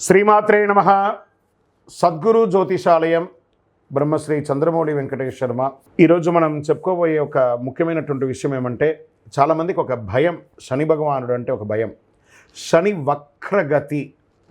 శ్రీమాత్రే నమ. సద్గురు జ్యోతిషాలయం బ్రహ్మశ్రీ చంద్రమౌళి వెంకటేష్ శర్మ. ఈరోజు మనం చెప్పుకోబోయే ఒక ముఖ్యమైనటువంటి విషయం ఏమంటే చాలామందికి ఒక భయం శని భగవానుడు అంటే ఒక భయం. శని వక్రగతి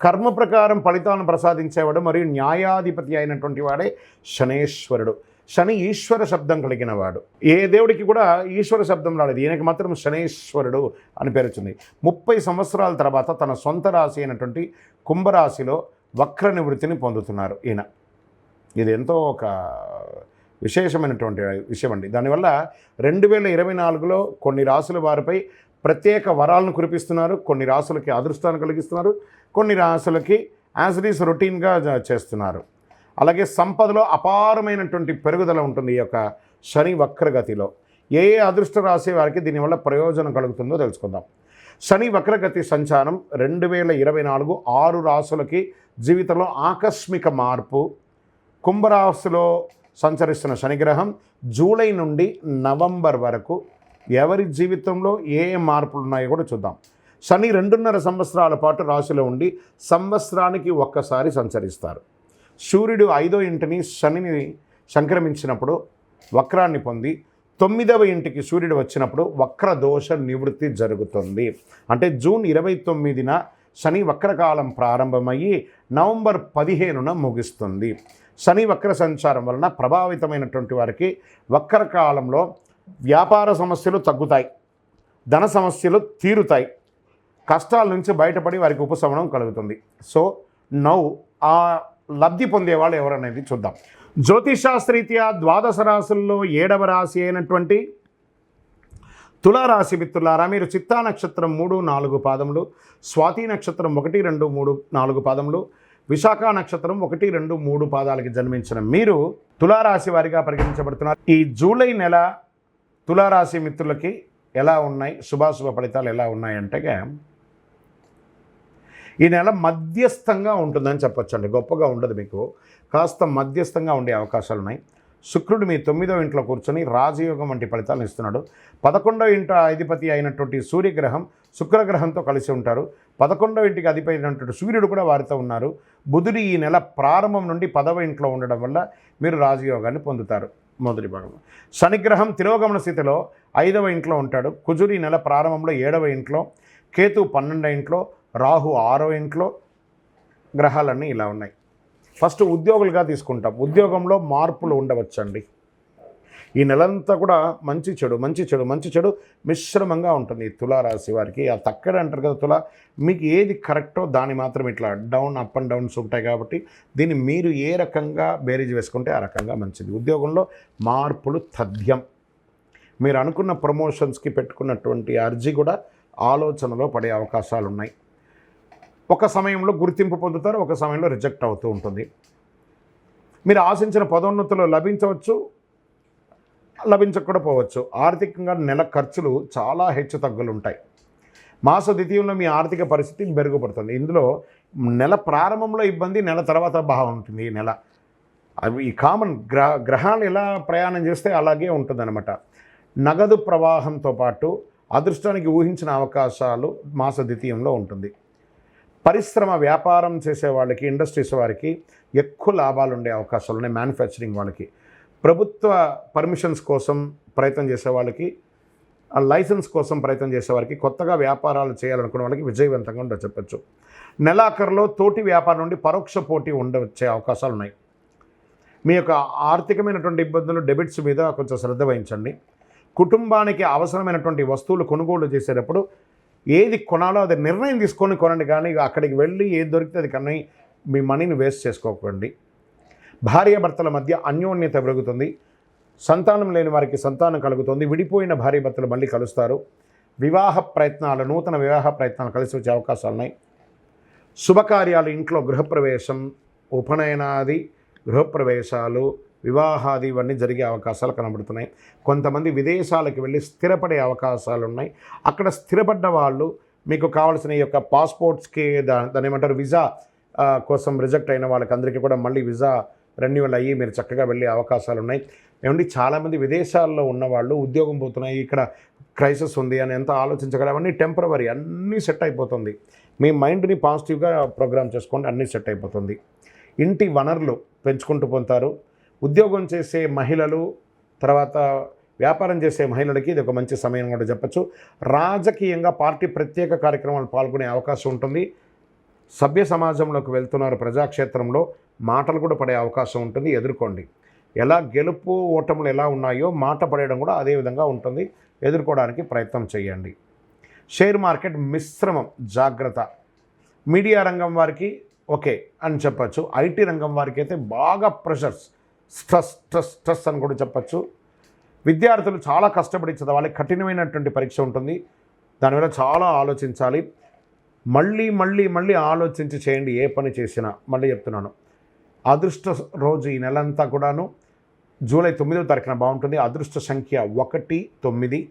కర్మ ప్రకారం ఫలితాలను ప్రసాదించేవాడు మరియు న్యాయాధిపతి అయినటువంటి వాడే శనేశ్వరుడు. శని ఈశ్వర శబ్దం కలిగిన వాడు ఏ దేవుడికి కూడా ఈశ్వర శబ్దం రాలేదు. ఈయనకి మాత్రం శనేశ్వరుడు అని పేరు వచ్చింది. ముప్పై సంవత్సరాల తర్వాత తన సొంత రాశి అయినటువంటి కుంభరాశిలో వక్ర నివృత్తిని పొందుతున్నారు ఈయన. ఇది ఎంతో ఒక విశేషమైనటువంటి విషయం అండి. దానివల్ల రెండు వేల ఇరవై నాలుగులో కొన్ని రాసుల వారిపై ప్రత్యేక వరాలను కురిపిస్తున్నారు. కొన్ని రాసులకి అదృష్టాన్ని కలిగిస్తున్నారు. కొన్ని రాసులకి యాజ్ ఇట్ ఈస్ రొటీన్గా చేస్తున్నారు. అలాగే సంపదలో అపారమైనటువంటి పెరుగుదల ఉంటుంది ఈ యొక్క శని వక్రగతిలో. ఏ ఏ అదృష్ట రాశి వారికి దీనివల్ల ప్రయోజనం కలుగుతుందో తెలుసుకుందాం. శని వక్రగతి సంచారం రెండు వేల ఇరవై నాలుగు ఆరు రాసులకి జీవితంలో ఆకస్మిక మార్పు. కుంభరాశిలో సంచరిస్తున్న శనిగ్రహం జూలై నుండి నవంబర్ వరకు ఎవరి జీవితంలో ఏ ఏ మార్పులు ఉన్నాయో కూడా చూద్దాం. శని రెండున్నర సంవత్సరాల పాటు రాశిలో ఉండి సంవత్సరానికి ఒక్కసారి సంచరిస్తారు. సూర్యుడు ఐదో ఇంటిని శనిని సంక్రమించినప్పుడు వక్రాన్ని పొంది తొమ్మిదవ ఇంటికి సూర్యుడు వచ్చినప్పుడు వక్ర దోష నివృత్తి జరుగుతుంది. అంటే జూన్ ఇరవై తొమ్మిదిన శని వక్రకాలం ప్రారంభమయ్యి నవంబర్ పదిహేనున ముగుస్తుంది. శని వక్ర సంచారం వలన ప్రభావితమైనటువంటి వారికి వక్రకాలంలో వ్యాపార సమస్యలు తగ్గుతాయి. ధన సమస్యలు తీరుతాయి. కష్టాల నుంచి బయటపడి వారికి ఉపశమనం కలుగుతుంది. సో నౌ ఆ లబ్ధి పొందేవాళ్ళు ఎవరనేది చూద్దాం. జ్యోతిషాస్త్రీత్యా ద్వాదశ రాశుల్లో ఏడవ రాశి అయినటువంటి తులారాశి మిత్రులారా మీరు చిత్తా నక్షత్రం మూడు నాలుగు పాదములు స్వాతి నక్షత్రం ఒకటి రెండు మూడు నాలుగు పాదములు విశాఖ నక్షత్రం ఒకటి రెండు మూడు పాదాలకి జన్మించిన మీరు తులారాశి వారిగా పరిగణించబడుతున్నారు. ఈ జూలై నెల తులారాశి మిత్రులకి ఎలా ఉన్నాయి? శుభాశుభ ఫలితాలు ఎలా ఉన్నాయంటే ఈ నెల మధ్యస్థంగా ఉంటుందని చెప్పొచ్చండి. గొప్పగా ఉండదు మీకు. కాస్త మధ్యస్థంగా ఉండే అవకాశాలు ఉన్నాయి. శుక్రుడు మీ తొమ్మిదో ఇంట్లో కూర్చొని రాజయోగం వంటి ఫలితాలను ఇస్తున్నాడు. పదకొండో ఇంట అధిపతి అయినటువంటి సూర్యగ్రహం శుక్రగ్రహంతో కలిసి ఉంటారు. పదకొండో ఇంటికి అధిపతి అయినటువంటి సూర్యుడు కూడా వారితో ఉన్నారు. బుధుడు ఈ నెల ప్రారంభం నుండి పదవ ఇంట్లో ఉండడం వల్ల మీరు రాజయోగాన్ని పొందుతారు. మొదటి భాగం. శనిగ్రహం తిరోగమన స్థితిలో ఐదవ ఇంట్లో ఉంటాడు. కుజుడు ఈ నెల ప్రారంభంలో ఏడవ ఇంట్లో కేతు పన్నెండవ ఇంట్లో రాహు ఆరో ఇంట్లో గ్రహాలన్నీ ఇలా ఉన్నాయి. ఫస్ట్ ఉద్యోగులుగా తీసుకుంటాం. ఉద్యోగంలో మార్పులు ఉండవచ్చండి. ఈ నెలంతా కూడా మంచి చెడు మంచి చెడు మంచి చెడు మిశ్రమంగా ఉంటుంది తులారాశి వారికి. ఆ తక్కడ అంటారు కదా తుల మీకు ఏది కరెక్టో దాన్ని మాత్రం ఇట్లా డౌన్ అప్ అండ్ డౌన్స్ ఉంటాయి కాబట్టి దీన్ని మీరు ఏ రకంగా బేరీజ్ వేసుకుంటే ఆ రకంగా మంచిది. ఉద్యోగంలో మార్పులు తథ్యం. మీరు అనుకున్న ప్రమోషన్స్కి పెట్టుకున్నటువంటి అర్జీ కూడా ఆలోచనలో పడే అవకాశాలు ఉన్నాయి ఒక సమయంలో గుర్తింపు పొందుతారు ఒక సమయంలో రిజెక్ట్ అవుతూ ఉంటుంది. మీరు ఆశించిన పదోన్నతులు లభించవచ్చు లభించకుండా పోవచ్చు. ఆర్థికంగా నెల ఖర్చులు చాలా హెచ్చు తగ్గులు ఉంటాయి మాస ద్వితీయంలో మీ ఆర్థిక పరిస్థితి మెరుగుపడుతుంది. ఇందులో నెల ప్రారంభంలో ఇబ్బంది నెల తర్వాత బాగుంటుంది ఈ నెల. అవి ఈ కామన్ గ్రహ గ్రహాలు ఎలా ప్రయాణం చేస్తే అలాగే ఉంటుందన్నమాట. నగదు ప్రవాహంతో పాటు అదృష్టానికి ఊహించిన అవకాశాలు మాస ద్వితీయంలో ఉంటుంది. పరిశ్రమ వ్యాపారం చేసే వాళ్ళకి ఇండస్ట్రీస్ వారికి ఎక్కువ లాభాలు ఉండే అవకాశాలు ఉన్నాయి మ్యానుఫ్యాక్చరింగ్ వాళ్ళకి. ప్రభుత్వ పర్మిషన్స్ కోసం ప్రయత్నం చేసే వాళ్ళకి లైసెన్స్ కోసం ప్రయత్నం చేసే వారికి కొత్తగా వ్యాపారాలు చేయాలనుకునే వాళ్ళకి విజయవంతంగా ఉండ చెప్పచ్చు. నెలాఖరులో తోటి వ్యాపారం నుండి పరోక్ష పోటీ ఉండవచ్చే అవకాశాలు ఉన్నాయి. మీ యొక్క ఆర్థికమైనటువంటి ఇబ్బందులు డెబిట్స్ మీద కొంచెం శ్రద్ధ వహించండి. కుటుంబానికి అవసరమైనటువంటి వస్తువులు కొనుగోలు చేసేటప్పుడు ఏది కొనాలో అది నిర్ణయం తీసుకొని కొనండి. కానీ ఇక అక్కడికి వెళ్ళి ఏది దొరికితే అది కన్నీ మీ మనీని వేస్ట్ చేసుకోకండి. భార్యాభర్తల మధ్య అన్యోన్యత పెరుగుతుంది. సంతానం లేని వారికి సంతానం కలుగుతుంది. విడిపోయిన భార్యాభర్తలు మళ్ళీ కలుస్తారు. వివాహ ప్రయత్నాలు నూతన వివాహ ప్రయత్నాలు కలిసి వచ్చే అవకాశాలు ఉన్నాయి. శుభకార్యాలు ఇంట్లో గృహప్రవేశం ఉపనయనాది గృహప్రవేశాలు వివాహాది ఇవన్నీ జరిగే అవకాశాలు కనబడుతున్నాయి. కొంతమంది విదేశాలకు వెళ్ళి స్థిరపడే అవకాశాలు ఉన్నాయి అక్కడ స్థిరపడ్డ వాళ్ళు మీకు కావాల్సిన ఈ యొక్క పాస్పోర్ట్స్కి దా దాని ఏమంటారు విజా కోసం రిజెక్ట్ అయిన వాళ్ళకి అందరికీ కూడా మళ్ళీ విజా రెన్యువల్ అయ్యి మీరు చక్కగా వెళ్ళే అవకాశాలు ఉన్నాయి ఏమండి చాలామంది విదేశాల్లో ఉన్నవాళ్ళు ఉద్యోగం పోతున్నాయి ఇక్కడ క్రైసిస్ ఉంది అని ఎంత ఆలోచించగల అవన్నీ టెంపరవరీ అన్నీ సెట్ అయిపోతుంది. మీ మైండ్ని పాజిటివ్గా ప్రోగ్రామ్ చేసుకోండి అన్నీ సెట్ అయిపోతుంది. ఇంటి వనరులు పెంచుకుంటూ పోతారు. ఉద్యోగం చేసే మహిళలు తర్వాత వ్యాపారం చేసే మహిళలకి ఇది ఒక మంచి సమయం కూడా చెప్పచ్చు. రాజకీయంగా పార్టీ ప్రత్యేక కార్యక్రమాలు పాల్గొనే అవకాశం ఉంటుంది. సభ్య సమాజంలోకి వెళ్తున్నారు ప్రజాక్షేత్రంలో మాటలు కూడా పడే అవకాశం ఉంటుంది. ఎదుర్కోండి. ఎలా గెలుపు ఓటములు ఎలా ఉన్నాయో మాట పడేయడం కూడా అదే విధంగా ఉంటుంది. ఎదుర్కోవడానికి ప్రయత్నం చేయండి. షేర్ మార్కెట్ మిశ్రమం జాగ్రత్త. మీడియా రంగం వారికి ఓకే అని చెప్పచ్చు. ఐటీ రంగం వారికి అయితే బాగా ప్రెషర్స్. స్ట్రెస్ స్ట్రెస్ స్ట్రెస్ అని కూడా చెప్పచ్చు. విద్యార్థులు చాలా కష్టపడి చదవాలి. కఠినమైనటువంటి పరీక్ష ఉంటుంది. దానివల్ల చాలా ఆలోచించాలి. మళ్ళీ మళ్ళీ మళ్ళీ ఆలోచించి చేయండి. ఏ పని చేసినా మళ్ళీ చెప్తున్నాను. అదృష్ట రోజు ఈ నెలంతా కూడాను జూలై తొమ్మిదో తారీఖున బాగుంటుంది. అదృష్ట సంఖ్య ఒకటి తొమ్మిది.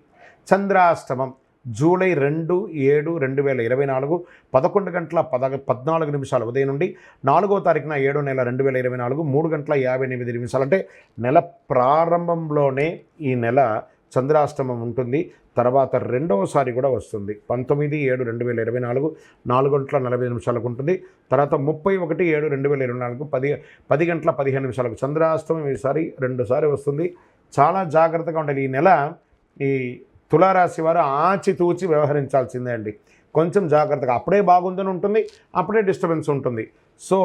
చంద్రాష్టమం. జూలై రెండు ఏడు రెండు వేల ఇరవై నాలుగు పదకొండు గంటల పద పద్నాలుగు నిమిషాలు ఉదయం నుండి నాలుగో తారీఖున ఏడో నెల రెండు వేల ఇరవై నాలుగు మూడు గంటల యాభై ఎనిమిది నిమిషాలు. అంటే నెల ప్రారంభంలోనే ఈ నెల చంద్రాష్టమం ఉంటుంది. తర్వాత రెండవసారి కూడా వస్తుంది. పంతొమ్మిది ఏడు రెండు వేల ఇరవై నాలుగు నాలుగు గంటల నలభై నిమిషాలకు ఉంటుంది. తర్వాత ముప్పై ఒకటి ఏడు రెండు వేల ఇరవై నాలుగు పది పది గంటల పదిహేను నిమిషాలకు చంద్రాష్టమం ఈసారి రెండుసారి వస్తుంది. చాలా జాగ్రత్తగా ఉండాలి. ఈ నెల ఈ తులారాశి వారు ఆచితూచి వ్యవహరించాల్సిందే అండి కొంచెం జాగ్రత్తగా అప్పుడే బాగుందని ఉంటుంది అప్పుడే డిస్టర్బెన్స్ ఉంటుంది. సో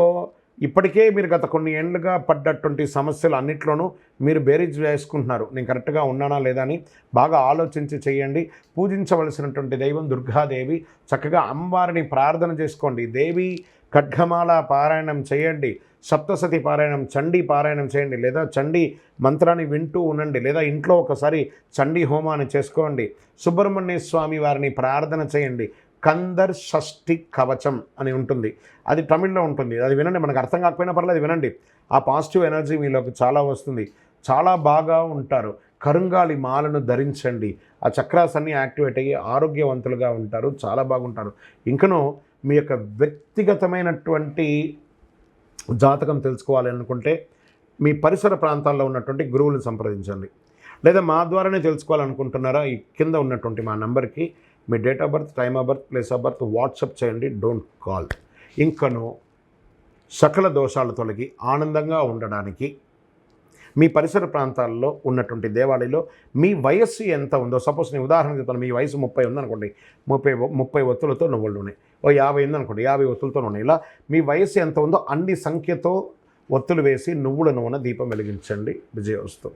ఇప్పటికే మీరు గత కొన్ని ఏళ్ళుగా పడ్డటువంటి సమస్యలు అన్నిట్లోనూ మీరు బేరీజ్ వేసుకుంటున్నారు. నేను కరెక్ట్గా ఉన్నానా లేదా అని బాగా ఆలోచించి చేయండి. పూజించవలసినటువంటి దైవం దుర్గాదేవి చక్కగా అమ్మవారిని ప్రార్థన చేసుకోండి. దేవి ఖడ్గమాల పారాయణం చేయండి. సప్తసతి పారాయణం చండీ పారాయణం చేయండి. లేదా చండీ మంత్రాన్ని వింటూ ఉండండి. లేదా ఇంట్లో ఒకసారి చండీ హోమాన్ని చేసుకోండి. సుబ్రహ్మణ్య స్వామి వారిని ప్రార్థన చేయండి. కందర్ షష్ఠి కవచం అని ఉంటుంది. అది తమిళ్ళో ఉంటుంది. అది వినండి. మనకు అర్థం కాకపోయినా పర్లేదు వినండి. ఆ పాజిటివ్ ఎనర్జీ మీలోకి చాలా వస్తుంది. చాలా బాగా ఉంటారు. కరుంగాలి మాలను ధరించండి. ఆ చక్రాస్ అన్నీ యాక్టివేట్ అయ్యి ఆరోగ్యవంతులుగా ఉంటారు. చాలా బాగుంటారు. ఇంకనూ మీ యొక్క వ్యక్తిగతమైనటువంటి జాతకం తెలుసుకోవాలి అనుకుంటే మీ పరిసర ప్రాంతాల్లో ఉన్నటువంటి గురువులను సంప్రదించండి. లేదా మా ద్వారానే తెలుసుకోవాలనుకుంటున్నారా? ఈ కింద ఉన్నటువంటి మా నెంబర్కి మీ date of birth time of birth place of birth WhatsApp చేయండి డోంట్ కాల్. ఇంకను సకల దోషాలు తొలగి ఆనందంగా ఉండడానికి మీ పరిసర ప్రాంతాల్లో ఉన్నటువంటి దేవాలయంలో మీ వయస్సు ఎంత ఉందో సపోజ్ నేను ఉదాహరణ చెప్తాను మీ వయసు ముప్పై ఉందనుకోండి ముప్పై ముప్పై ఒత్తులతో నువ్వులు ఉన్నాయి. ఓ యాభై ఉందనుకోండి యాభై ఒత్తులతో నూనె ఇలా మీ వయస్సు ఎంత ఉందో అన్ని సంఖ్యతో ఒత్తులు వేసి నువ్వుల నూనె దీపం వెలిగించండి. విజయోస్తు